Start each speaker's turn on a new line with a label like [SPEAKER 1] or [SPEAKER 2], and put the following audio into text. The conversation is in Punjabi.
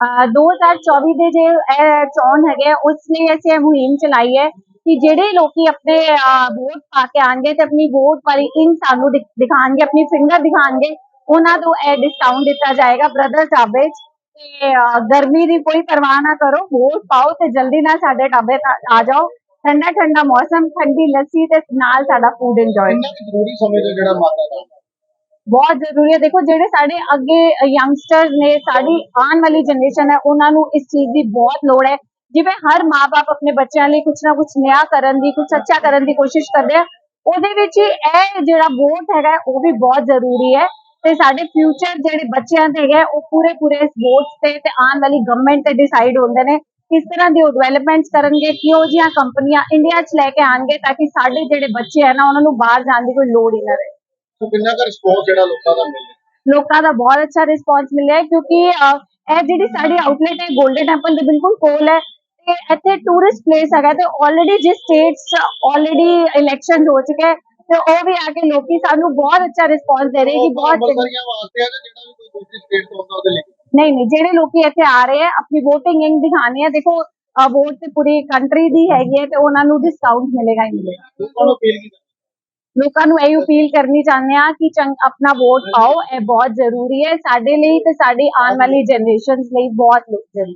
[SPEAKER 1] ਅਹ 2024 ਦੇ ਜੇ ਇਹ ਚੋਣ ਹੈਗੇ ਆ, ਉਸ ਲਈ ਅਸੀਂ ਇਹ ਮੁਹਿੰਮ ਚਲਾਈ ਹੈ ਕਿ ਜਿਹੜੇ ਲੋਕੀ ਆਪਣੇ ਵੋਟ ਪਾ ਕੇ ਆਣਗੇ ਤੇ ਆਪਣੀ ਵੋਟ ਵਾਲੀ ਇਨ ਸਾਨੂੰ ਦਿਖ- ਦਿਖਾਣਗੇ ਆਪਣੀ ਫਿੰਗਰ ਦਿਖਾਣਗੇ ਉਹਨਾਂ ਨੂੰ ਇਹ ਡਿਸਕਾਊਂਟ ਦਿੱਤਾ ਜਾਏਗਾ ਬ੍ਰਦਰ ਢਾਬੇ 'ਚ ਤੇ ਅਹ, ਗਰਮੀ ਦੀ ਕੋਈ ਪਰਵਾਹ ਨਾ ਕਰੋ ਵੋਟ ਪਾਓ ਤੇ ਜਲਦੀ ਨਾਲ ਸਾਡੇ ਢਾਬੇ ਤੇ ਆ ਜਾਓ ਠੰਡਾ ਠੰਡਾ ਮੌਸਮ ਠੰਡੀ ਲੱਸੀ ਤੇ ਨਾਲ ਸਾਡਾ ਫੂਡ ਇੰਜੋਏ
[SPEAKER 2] ਕਿੰਨਾ ਕੁ ਜ਼ਰੂਰੀ ਸਮਝਦੇ ਹੋ ਜਿਹੜਾ ਮਾਤਾ ਦਾ
[SPEAKER 1] ਬਹੁਤ ਜ਼ਰੂਰੀ ਹੈ। ਦੇਖੋ, ਜਿਹੜੇ ਸਾਡੇ ਅੱਗੇ ਯੰਗਸਟਰਸ ਨੇ, ਸਾਡੀ ਆਉਣ ਵਾਲੀ ਜਨਰੇਸ਼ਨ ਹੈ, ਉਹਨਾਂ ਨੂੰ ਇਸ ਚੀਜ਼ ਦੀ ਬਹੁਤ ਲੋੜ ਹੈ। ਜਿਵੇਂ ਹਰ ਮਾਪੇ ਆਪਣੇ ਬੱਚਿਆਂ ਲਈ ਕੁਝ ਨਾ ਕੁਝ ਨਿਆ ਕਰਨ ਦੀ ਕੁਝ ਅੱਛਾ ਕਰਨ ਦੀ ਕੋਸ਼ਿਸ਼ ਕਰਦੇ ਆ। ਉਹਦੇ ਵਿੱਚ ਹੀ ਇਹ ਜਿਹੜਾ ਵੋਟ ਹੈਗਾ, ਉਹ ਵੀ ਬਹੁਤ ਜ਼ਰੂਰੀ ਹੈ। ਤੇ ਸਾਡੇ ਫਿਊਚਰ ਜਿਹੜੇ ਬੱਚਿਆਂ ਦੇ ਹੈਗੇ ਉਹ ਪੂਰੇ ਪੂਰੇ ਇਸ ਵੋਟਸ ਤੇ ਤੇ ਆਉਣ ਵਾਲੀ ਗਵਰਨਮੈਂਟ ਤੇ ਡਿਸਾਈਡ ਹੁੰਦੇ ਨੇ ਕਿਸ ਤਰ੍ਹਾਂ ਦੀ ਉਹ ਡਿਵੈਲਪਮੈਂਟਸ ਕਰਨਗੇ ਕਿਹੋ ਜਿਹੀਆਂ ਕੰਪਨੀਆਂ ਇੰਡੀਆ 'ਚ ਲੈ ਕੇ ਆਣਗੇ ਤਾਂ ਕਿ ਸਾਡੇ ਜਿਹੜੇ ਬੱਚੇ ਹੈ ਨਾ, ਉਹਨਾਂ ਨੂੰ ਬਾਹਰ ਜਾਣ ਦੀ ਕੋਈ ਲੋੜ ਹੀ ਨਾ ਰਹੇ।
[SPEAKER 2] ਸੋ ਕਿੰਨਾ ਕੁ ਰਿਸਪੌਂਸ ਜਿਹੜਾ ਲੋਕਾਂ ਦਾ ਮਿਲਿਆ?
[SPEAKER 1] ਲੋਕਾਂ ਦਾ ਬਹੁਤ ਅੱਛਾ ਰਿਸਪੌਂਸ ਮਿਲਿਆ ਹੈ ਕਿਉਂਕਿ ਇਹ ਜਿਹੜੀ ਸਾਡੀ ਆਊਟਲੈਟ ਹੈ 골ਡਨ ਟੈਂਪਲ ਦੇ ਬਿਲਕੁਲ ਕੋਲ ਹੈ ਤੇ ਇੱਥੇ ਟੂਰਿਸਟ ਪਲੇਸ ਹੈਗਾ ਤੇ ਆਲਰੇਡੀ ਜਿਸ ਸਟੇਟਸ ਆਲਰੇਡੀ ਇਲੈਕਸ਼ਨ ਹੋ ਚੁੱਕੇ ਹੈ ਤੇ ਉਹ ਵੀ ਆ ਕੇ ਲੋਕੀ ਸਾਨੂੰ ਬਹੁਤ ਅੱਛਾ ਰਿਸਪੌਂਸ ਦੇ ਰਹੇ ਕਿ ਬਹੁਤ
[SPEAKER 2] ਅੰਮ੍ਰਿਤਸਰੀਆਂ ਵਾਸਤੇ ਆ ਤੇ ਜਿਹੜਾ ਵੀ ਕੋਈ ਦੂਸਰੀ ਸਟੇਟ ਤੋਂ ਆਉਂਦਾ ਉਹਦੇ ਲਈ?
[SPEAKER 1] ਨਹੀਂ ਨਹੀਂ ਜਿਹੜੇ ਲੋਕੀ ਇੱਥੇ ਆ ਰਹੇ ਹੈ ਆਪਣੀ ਵੋਟਿੰਗ ਇੰਗ ਦਿਖਾਣੀ ਹੈ ਦੇਖੋ ਵੋਟ ਤੇ ਪੂਰੀ ਕੰਟਰੀ ਦੀ ਹੈਗੀ ਹੈ ਤੇ ਉਹਨਾਂ ਨੂੰ ਡਿਸਕਾਊਂਟ ਮਿਲੇਗਾ ਹੀ ਮਿਲੇਗਾ।
[SPEAKER 2] ਲੋਕਾਂ ਨੂੰ
[SPEAKER 1] ਇਹੀ ਅਪੀਲ ਕਰਨੀ ਚਾਹੁੰਦੇ ਆ ਕਿ ਚੰਗ, ਆਪਣਾ ਵੋਟ ਪਾਓ, ਇਹ ਬਹੁਤ ਜ਼ਰੂਰੀ ਹੈ, ਸਾਡੇ ਲਈ ਤੇ ਸਾਡੀ ਆਉਣ ਵਾਲੀ ਜਨਰੇਸ਼ਨਸ ਲਈ ਬਹੁਤ ਜ਼ਰੂਰੀ